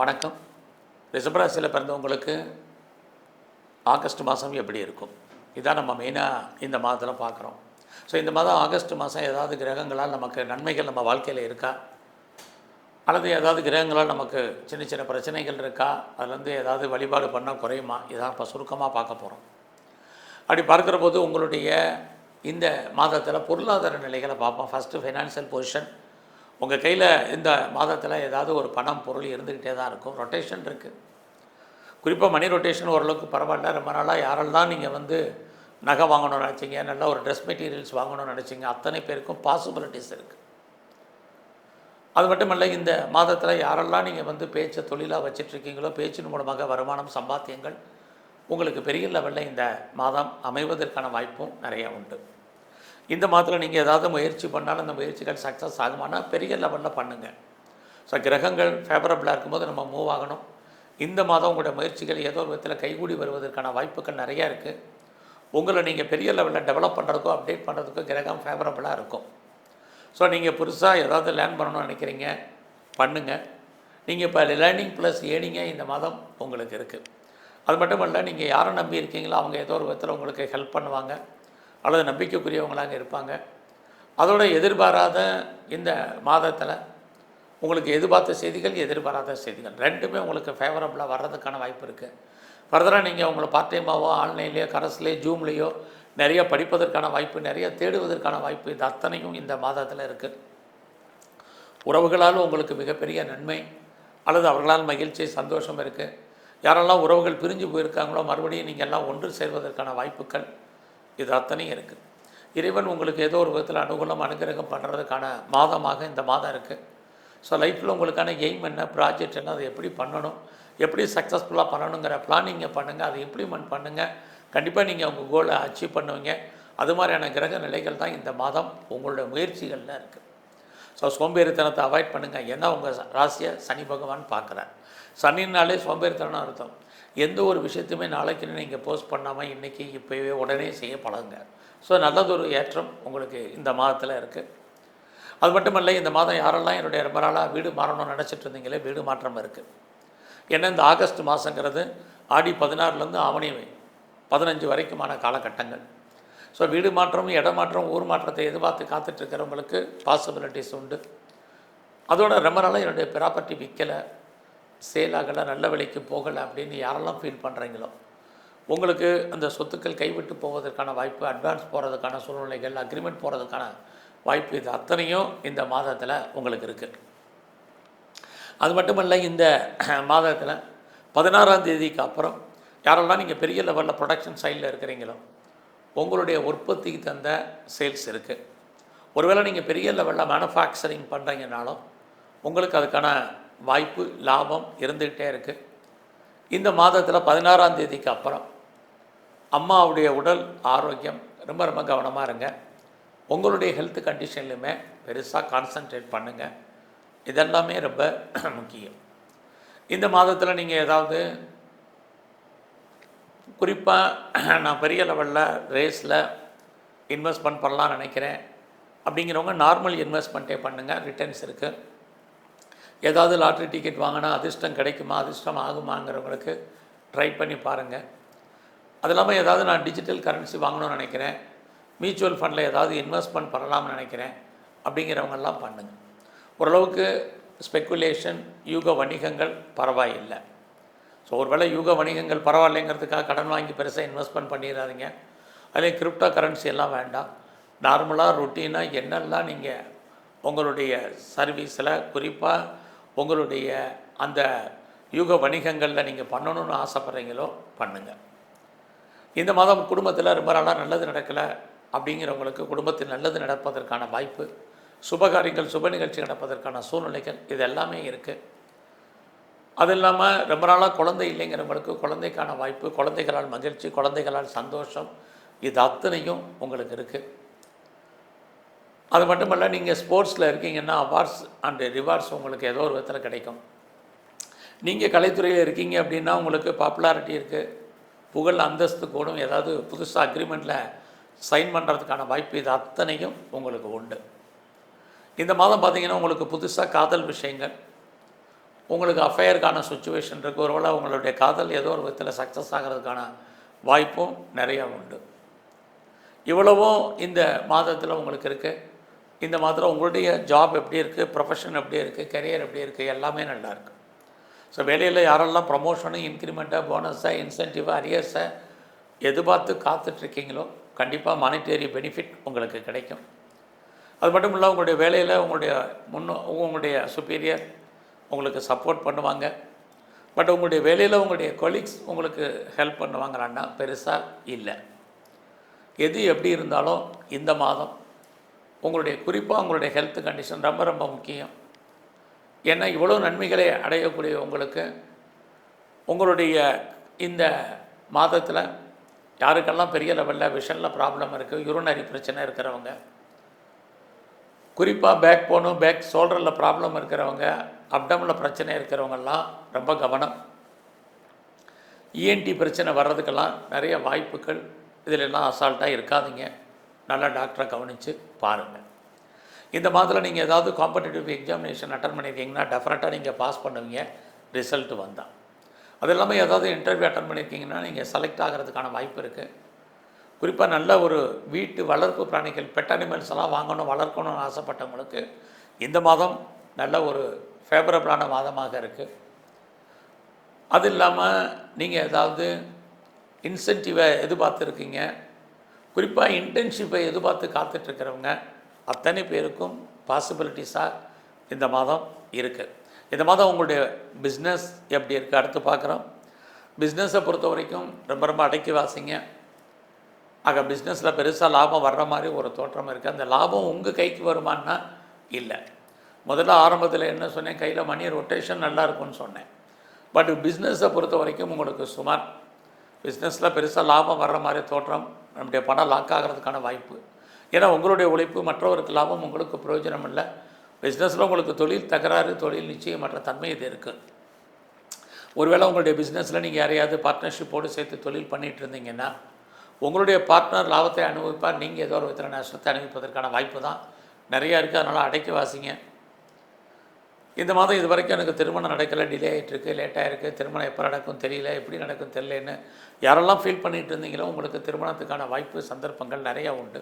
வணக்கம். ரிஷபராசியில் பிறந்தவங்களுக்கு ஆகஸ்ட் மாதம் எப்படி இருக்கும்? இதான் நம்ம மெயினாக இந்த மாதத்தில் பார்க்குறோம். ஸோ இந்த மாதம் ஆகஸ்ட் மாதம் ஏதாவது கிரகங்களால் நமக்கு நன்மைகள் நம்ம வாழ்க்கையில் இருக்கா? அல்லது ஏதாவது கிரகங்களால் நமக்கு சின்ன சின்ன பிரச்சனைகள் இருக்கா? அதுலேருந்து ஏதாவது வழிபாடு பண்ணால் குறையுமா? இதான் இப்போ சுருக்கமாக பார்க்க போகிறோம் அப்படி பார்க்குற போது உங்களுடைய இந்த மாதத்தில் பொருளாதார நிலைகளை பார்ப்போம். ஃபஸ்ட்டு ஃபைனான்சியல் பொசிஷன் உங்கள் கையில் இந்த மாதத்தில் ஏதாவது ஒரு பணம் பொருள் இருந்துக்கிட்டே தான் இருக்கும். ரொட்டேஷன் இருக்குது குறிப்பாக மணி ரொட்டேஷன் ஓரளவுக்கு பரவாயில்ல. ரொம்ப நாளாக யாரெல்லாம் நீங்கள் வந்து நகை வாங்கணும்னு நினச்சிங்க நல்ல ஒரு ட்ரெஸ் மெட்டீரியல்ஸ் வாங்கணும்னு நினச்சிங்க அத்தனை பேருக்கும் பாசிபிலிட்டிஸ் இருக்குது அது மட்டும் இல்லை இந்த மாதத்தில் யாரெல்லாம் நீங்கள் வந்து பேச்சை தொழிலாக வச்சிட்ருக்கீங்களோ பேச்சின் மூலமாக வருமானம் சம்பாத்தியங்கள் உங்களுக்கு பெரிய லெவலில் இந்த மாதம் அமைவதற்கான வாய்ப்பும் நிறைய உண்டு. இந்த மாதத்தில் நீங்கள் ஏதாவது முயற்சி பண்ணாலும் அந்த முயற்சிகள் சக்ஸஸ் ஆகுமானா பெரிய லெவலில் பண்ணுங்கள் ஸோ கிரகங்கள் ஃபேவரபிளாக இருக்கும்போது நம்ம மூவ் ஆகணும். இந்த மாதம் உங்களுடைய முயற்சிகள் ஏதோ ஒரு விதத்தில் கைகூடி வருவதற்கான வாய்ப்புகள் நிறையா இருக்குது உங்களை நீங்கள் பெரிய லெவலில் டெவலப் பண்ணுறதுக்கோ அப்டேட் பண்ணுறதுக்கோ கிரகம் ஃபேவரபுளாக இருக்கும். ஸோ நீங்கள் புதுசாக ஏதாவது லேர்ன் பண்ணணும்னு நினைக்கிறீங்க பண்ணுங்கள் நீங்கள் இப்போ லேர்னிங் ப்ளஸ் ஏர்னிங்கே இந்த மாதம் உங்களுக்கு இருக்குது அது மட்டும் இல்லை நீங்கள் யாரை நம்பி இருக்கீங்களோ அவங்க ஏதோ ஒரு விதத்தில் உங்களுக்கு ஹெல்ப் பண்ணுவாங்க. அல்லது நம்பிக்கைக்குரியவங்களாக இருப்பாங்க. அதோட எதிர்பாராத இந்த மாதத்தில் உங்களுக்கு எதிர்பார்த்த செய்திகள் எதிர்பாராத செய்திகள் ரெண்டுமே உங்களுக்கு ஃபேவரபுளாக வர்றதுக்கான வாய்ப்பு இருக்குது ஃபர்தராக நீங்கள் உங்களை பார்ட் டைமாவோ ஆன்லைன்லேயோ கரஸ்லேயோ ஜூம்லேயோ நிறைய படிப்பதற்கான வாய்ப்பு நிறைய தேடுவதற்கான வாய்ப்பு இது அத்தனையும் இந்த மாதத்தில் இருக்குது உறவுகளால் உங்களுக்கு மிகப்பெரிய நன்மை அல்லது அவர்களால் மகிழ்ச்சி சந்தோஷம் இருக்குது யாரெல்லாம் உறவுகள் பிரிஞ்சு போயிருக்காங்களோ மறுபடியும் நீங்கள் எல்லாம் ஒன்று சேர்வதற்கான வாய்ப்புகள் இது அத்தனையும் இருக்குது. இறைவன் உங்களுக்கு ஏதோ ஒரு விதத்தில் அனுகூலம் அனுகிரகம் பண்ணுறதுக்கான மாதமாக இந்த மாதம் இருக்குது ஸோ லைஃப்பில் உங்களுக்கான எய்ம் என்ன ப்ராஜெக்ட் என்ன அதை எப்படி பண்ணணும் எப்படி சக்ஸஸ்ஃபுல்லாக பண்ணணுங்கிற பிளானிங்கை பண்ணுங்கள் அதை இம்ப்ளிமெண்ட் பண்ணுங்கள் கண்டிப்பாக நீங்கள் உங்கள் கோலை அச்சீவ் பண்ணுவீங்க. அது மாதிரியான கிரக நிலைகள் தான் இந்த மாதம் உங்களுடைய முயற்சிகளில் இருக்குது ஸோ சோம்பேறித்தனத்தை அவாய்ட் பண்ணுங்கள் ஏன்னா உங்கள் ராசியை சனி பகவான் பார்க்குறார். சனினாலே சோம்பேறித்தனம் அர்த்தம். எந்த ஒரு விஷயத்தையுமே நாளைக்கு நீங்கள் போஸ்ட் பண்ணாமல் இன்றைக்கி இப்போவே உடனே செய்ய பழகுங்க. ஸோ நல்லதொரு ஏற்றம் உங்களுக்கு இந்த மாதத்தில் இருக்குது அது மட்டும் இல்லை இந்த மாதம் யாரெல்லாம் என்னுடைய ரொம்ப நாளாக வீடு மாறணும்னு நினச்சிட்டு இருந்தீங்களே வீடு மாற்றம் இருக்குது ஏன்னா இந்த ஆகஸ்ட் மாதங்கிறது ஆடி பதினாறுலேருந்து ஆவணி பதினஞ்சு வரைக்குமான காலகட்டங்கள். ஸோ வீடு மாற்றம் இடம் மாற்றம் ஊர் மாற்றத்தை எதிர்பார்த்து காத்துட்ருக்கிறவங்களுக்கு பாசிபிலிட்டிஸ் உண்டு. அதோட ரொம்ப நாளாக என்னுடைய ப்ராப்பர்ட்டி விற்கலை சேல் ஆகலை நல்ல விலைக்கு போகலை அப்படின்னு யாரெல்லாம் ஃபீல் பண்ணுறீங்களோ உங்களுக்கு அந்த சொத்துக்கள் கைவிட்டு போவதற்கான வாய்ப்பு அட்வான்ஸ் போகிறதுக்கான சூழ்நிலைகள் அக்ரிமெண்ட் போகிறதுக்கான வாய்ப்பு இது அத்தனையும் இந்த மாதத்தில் உங்களுக்கு இருக்குது அது மட்டுமல்ல இந்த மாதத்தில் பதினாறாம் தேதிக்கு அப்புறம் யாரெல்லாம் நீங்கள் பெரிய லெவலில் ப்ரொடக்ஷன் சைடில் இருக்கிறீங்களோ உங்களுடைய உற்பத்திக்கு தந்த சேல்ஸ் இருக்குது ஒருவேளை நீங்கள் பெரிய லெவலில் மேனுஃபேக்சரிங் பண்ணுறீங்கனாலும் உங்களுக்கு அதுக்கான வாய்ப்பு லாபம் இருந்துக்கிட்டே இருக்குது இந்த மாதத்தில் பதினாறாம் தேதிக்கு அப்புறம் அம்மாவுடைய உடல் ஆரோக்கியம் ரொம்ப ரொம்ப கவனமாக இருங்க. உங்களுடைய ஹெல்த் கண்டிஷன்லையுமே பெருசாக கான்சன்ட்ரேட் பண்ணுங்கள் இதெல்லாமே ரொம்ப முக்கியம். இந்த மாதத்தில் நீங்கள் ஏதாவது குறிப்பாக நான் பெரிய லெவலில் ரேஸில் இன்வெஸ்ட்மெண்ட் பண்ணலாம்னு நினைக்கிறேன். அப்படிங்கிறவங்க நார்மல் இன்வெஸ்ட்மெண்ட்டே பண்ணுங்கள் ரிட்டர்ன்ஸ் இருக்குது ஏதாவது லாட்ரி டிக்கெட் வாங்கினா அதிர்ஷ்டம் கிடைக்குமா? அதிர்ஷ்டம் ஆகுமாங்கிறவங்களுக்கு ட்ரை பண்ணி பாருங்கள் அது இல்லாமல் ஏதாவது நான் டிஜிட்டல் கரன்சி வாங்கணும்னு நினைக்கிறேன். மியூச்சுவல் ஃபண்டில் ஏதாவது இன்வெஸ்ட்மெண்ட் பண்ணலாம்னு நினைக்கிறேன். அப்படிங்கிறவங்கெல்லாம் பண்ணுங்கள் ஓரளவுக்கு ஸ்பெக்குலேஷன் யூக வணிகங்கள் பரவாயில்லை. ஸோ ஒருவேளை யூக வணிகங்கள் பரவாயில்லைங்கிறதுக்காக கடன் வாங்கி பெருசாக இன்வெஸ்ட்மெண்ட் பண்ணிடாதீங்க அதே கிரிப்டோ கரன்சி எல்லாம் வேண்டாம். நார்மலாக ருட்டீனாக என்னெல்லாம் நீங்கள் உங்களுடைய சர்வீஸில் குறிப்பாக உங்களுடைய அந்த யூக வணிகங்களில் நீங்கள் பண்ணணும்னு ஆசைப்பட்றீங்களோ பண்ணுங்கள் இந்த மாதம் குடும்பத்தில் ரொம்ப நாளாக நல்லது நடக்கலை அப்படிங்கிறவங்களுக்கு குடும்பத்தில் நல்லது நடப்பதற்கான வாய்ப்பு சுபகாரியங்கள் சுப நிகழ்ச்சி நடப்பதற்கான சூழ்நிலைகள் இது எல்லாமே இருக்குது அது இல்லாமல் ரொம்ப நாளாக குழந்தை இல்லைங்கிறவங்களுக்கு குழந்தைக்கான வாய்ப்பு குழந்தைகளால் மகிழ்ச்சி குழந்தைகளால் சந்தோஷம் இது அத்தனையும் உங்களுக்கு இருக்குது அது மட்டுமல்ல நீங்கள் ஸ்போர்ட்ஸில் இருக்கீங்கன்னா அவார்ட்ஸ் அண்ட் ரிவார்ட்ஸ் உங்களுக்கு ஏதோ ஒரு விதத்தில் கிடைக்கும். நீங்கள் கலைத்துறையில் இருக்கீங்க அப்படின்னா உங்களுக்கு பாப்புலாரிட்டி இருக்குது புகழ் அந்தஸ்து கூடும். ஏதாவது புதுசாக அக்ரிமெண்ட்டில் சைன் பண்ணுறதுக்கான வாய்ப்பு இது அத்தனையும் உங்களுக்கு உண்டு. இந்த மாதம் பார்த்தீங்கன்னா உங்களுக்கு புதுசாக காதல் விஷயங்கள். உங்களுக்கு அஃபையருக்கான சுச்சுவேஷன் இருக்குது ஒருவேளை உங்களுடைய காதல் ஏதோ ஒரு விதத்தில் சக்ஸஸ் ஆகிறதுக்கான வாய்ப்பும் நிறையா உண்டு. இவ்வளவும் இந்த மாதத்தில் உங்களுக்கு இருக்குது இந்த மாதத்தில் உங்களுடைய ஜாப் எப்படி இருக்குது ப்ரொஃபஷன் எப்படி இருக்குது கரியர் எப்படி இருக்குது எல்லாமே நல்லா ஸோ வேலையில் யாரெல்லாம் ப்ரமோஷனு இன்க்ரிமெண்ட்டாக போனஸை இன்சென்டிவாக அரியர்ஸை எதிர்பார்த்து காத்துட்ருக்கீங்களோ கண்டிப்பாக மானிட்டரி பெனிஃபிட் உங்களுக்கு கிடைக்கும். அது மட்டும் இல்லை உங்களுடைய வேலையில் உங்களுடைய முன்னோ உங்களுடைய சுப்பீரியர் உங்களுக்கு சப்போர்ட் பண்ணுவாங்க. பட் உங்களுடைய வேலையில் உங்களுடைய கொலீக்ஸ் உங்களுக்கு ஹெல்ப் பண்ணுவாங்களான்னா பெருசாக இல்லை. எது எப்படி இருந்தாலும் இந்த மாதம் உங்களுடைய குறிப்பாக உங்களுடைய ஹெல்த் கண்டிஷன் ரொம்ப ரொம்ப முக்கியம். ஏன்னா இவ்வளோ நன்மைகளை அடையக்கூடிய உங்களுக்கு உங்களுடைய இந்த மாதத்தில் யாருக்கெல்லாம் பெரிய லெவலில் விஷனில் ப்ராப்ளம் இருக்குது யூரினரி பிரச்சனை இருக்கிறவங்க குறிப்பாக பேக் போனும் பேக் ஷோல்டரில் ப்ராப்ளம் இருக்கிறவங்க அப்டமில் பிரச்சனை இருக்கிறவங்கெல்லாம் ரொம்ப கவனம். இஎன்டி பிரச்சனை வர்றதுக்கெல்லாம் நிறைய வாய்ப்புகள் இதிலெல்லாம் அசால்ட்டாக இருக்காதீங்க. நல்லா டாக்டரை கவனித்து பாருங்கள் இந்த மாதத்தில் நீங்கள் ஏதாவது காம்படிட்டிவ் எக்ஸாமினேஷன் அட்டன் பண்ணியிருக்கீங்கன்னா டெஃபினட்டாக நீங்கள் பாஸ் பண்ணுவீங்க. ரிசல்ட் வந்தால் அது இல்லாமல் ஏதாவது இன்டர்வியூ அட்டன் பண்ணியிருக்கீங்கன்னா நீங்கள் செலக்ட் ஆகிறதுக்கான வாய்ப்பு இருக்குது குறிப்பாக நல்ல ஒரு வீட்டு வளர்ப்பு பிராணிகள் பெட் அனிமல்ஸ் எல்லாம் வாங்கணும் வளர்க்கணும்னு ஆசைப்பட்டவங்களுக்கு இந்த மாதம் நல்ல ஒரு ஃபேவரபிளான மாதமாக இருக்குது அது இல்லாமல் நீங்கள் ஏதாவது இன்சென்டிவை எதிர்பார்த்துருக்கீங்க. குறிப்பாக இன்டர்ன்ஷிப்பை எதிர்பார்த்து காத்துட்ருக்கிறவங்க அத்தனை பேருக்கும் பாசிபிலிட்டிஸாக இந்த மாதம் இருக்குது இந்த மாதம் உங்களுடைய பிஸ்னஸ் எப்படி இருக்குது அடுத்து பார்க்குறோம். பிஸ்னஸை பொறுத்த வரைக்கும் ரொம்ப ரொம்ப அடக்கி வாசிங்க. ஆக பிஸ்னஸில் பெருசாக லாபம் வர்ற மாதிரி ஒரு தோற்றம் இருக்குது அந்த லாபம் உங்கள் கைக்கு வருமானா இல்லை. முதல்ல ஆரம்பத்தில் என்ன சொன்னேன்? கையில் மணி ரொட்டேஷன் நல்லா இருக்கும்னு சொன்னேன். பட் பிஸ்னஸை பொறுத்த வரைக்கும் உங்களுக்கு சுமார். பிஸ்னஸில் பெருசாக லாபம் வர்ற மாதிரி தோற்றம் நம்முடைய பணம் லாக் ஆகிறதுக்கான வாய்ப்பு. ஏன்னா உங்களுடைய உழைப்பு மற்றவருக்கு லாபம் உங்களுக்கு பிரயோஜனம் இல்லை பிஸ்னஸில் உங்களுக்கு தொழில் தகராறு தொழில் நிச்சயமற்ற தன்மை இது இருக்குது ஒருவேளை உங்களுடைய பிஸ்னஸில் நீங்கள் யாரையாவது பார்ட்னர்ஷிப்போடு சேர்த்து தொழில் பண்ணிகிட்டு இருந்தீங்கன்னா உங்களுடைய பார்ட்னர் லாபத்தை அனுபவிப்பார். நீங்கள் ஏதோ ஒரு விதத்தில் நஷ்டத்தை அனுபவிப்பதற்கான வாய்ப்பு தான். நிறையா இருக்குது அதனால் அடைக்க வாசிங்க இந்த மாதம் இது வரைக்கும் எனக்கு திருமணம் நடக்கலை டிலே ஆகிட்டுருக்கு லேட்டாக இருக்குது திருமணம் எப்போ நடக்கும் தெரியல எப்படி நடக்கும் தெரியலன்னு யாரெல்லாம் ஃபீல் பண்ணிகிட்டு இருந்தீங்களோ உங்களுக்கு திருமணத்துக்கான வாய்ப்பு சந்தர்ப்பங்கள் நிறையா உண்டு.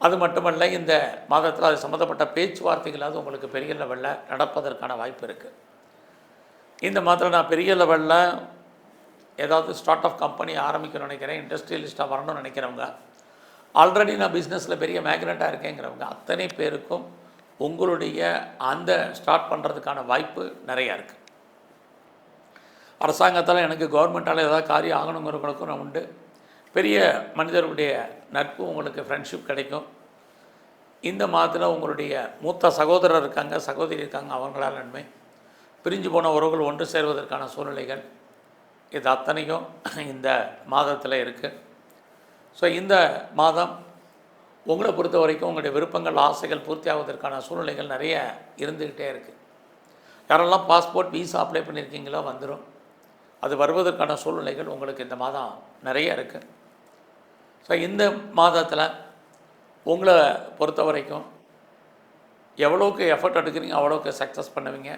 அது மட்டுமல்ல இந்த மாதத்தில் அது சம்மந்தப்பட்ட பேச்சுவார்த்தைகளாவது உங்களுக்கு பெரிய லெவலில் நடப்பதற்கான வாய்ப்பு இருக்குது இந்த மாதத்தில் நான் பெரிய லெவலில் ஏதாவது ஸ்டார்ட் அப் கம்பெனி ஆரம்பிக்கணும்னு நினைக்கிறேன் இண்டஸ்ட்ரியலிஸ்ட்டாக வரணும்னு நினைக்கிறவங்க. ஆல்ரெடி நான் பிஸ்னஸில் பெரிய மேக்னெட்டாக இருக்கேங்கிறவங்க அத்தனை பேருக்கும் உங்களுடைய அந்த ஸ்டார்ட் பண்ணுறதுக்கான வாய்ப்பு நிறையா இருக்குது அரசாங்கத்தால் எனக்கு கவர்மெண்ட்டால் ஏதாவது காரியம் ஆகணுங்கிறவங்களுக்கும் நான் உண்டு. பெரிய மனிதர்களுடைய நட்பு உங்களுக்கு ஃப்ரெண்ட்ஷிப் கிடைக்கும். இந்த மாதத்தில் உங்களுடைய மூத்த சகோதரர் இருக்காங்க சகோதரி இருக்காங்க அவங்களால் நன்மை. பிரிஞ்சு போன உறவுகள் ஒன்று சேர்வதற்கான சூழ்நிலைகள் இது அத்தனையும் இந்த மாதத்தில் இருக்குது ஸோ இந்த மாதம் உங்களை பொறுத்த வரைக்கும் உங்களுடைய விருப்பங்கள் ஆசைகள் பூர்த்தியாவதற்கான சூழ்நிலைகள் நிறைய இருந்துக்கிட்டே இருக்குது யாரெல்லாம் பாஸ்போர்ட் வீசா அப்ளை பண்ணியிருக்கீங்களோ வந்துடும் அது வருவதற்கான சூழ்நிலைகள் உங்களுக்கு இந்த மாதம் நிறைய இருக்குது ஸோ இந்த மாதத்தில் உங்களை பொறுத்த வரைக்கும் எவ்வளோக்கு எஃபர்ட் எடுக்கிறீங்க அவ்வளோக்கு சக்ஸஸ் பண்ணுவீங்க.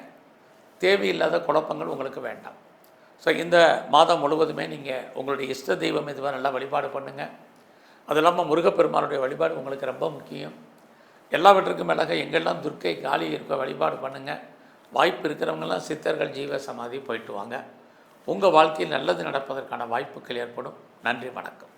தேவையில்லாத குழப்பங்கள் உங்களுக்கு வேண்டாம். ஸோ இந்த மாதம் முழுவதுமே நீங்கள் உங்களுடைய இஷ்ட தெய்வம் இதுவாக நல்லா வழிபாடு பண்ணுங்கள் அது இல்லாமல் முருகப்பெருமானுடைய வழிபாடு உங்களுக்கு ரொம்ப முக்கியம். எல்லாவற்றுக்கும் மேலாக எங்கெல்லாம் துர்க்கை காளி இருக்க வழிபாடு பண்ணுங்கள் வாய்ப்பு இருக்கிறவங்கெல்லாம் சித்தர்கள் ஜீவ சமாதி போயிட்டு வாங்க. உங்கள் வாழ்க்கையில் நல்லது நடப்பதற்கான வாய்ப்புகள் ஏற்படும். நன்றி வணக்கம்.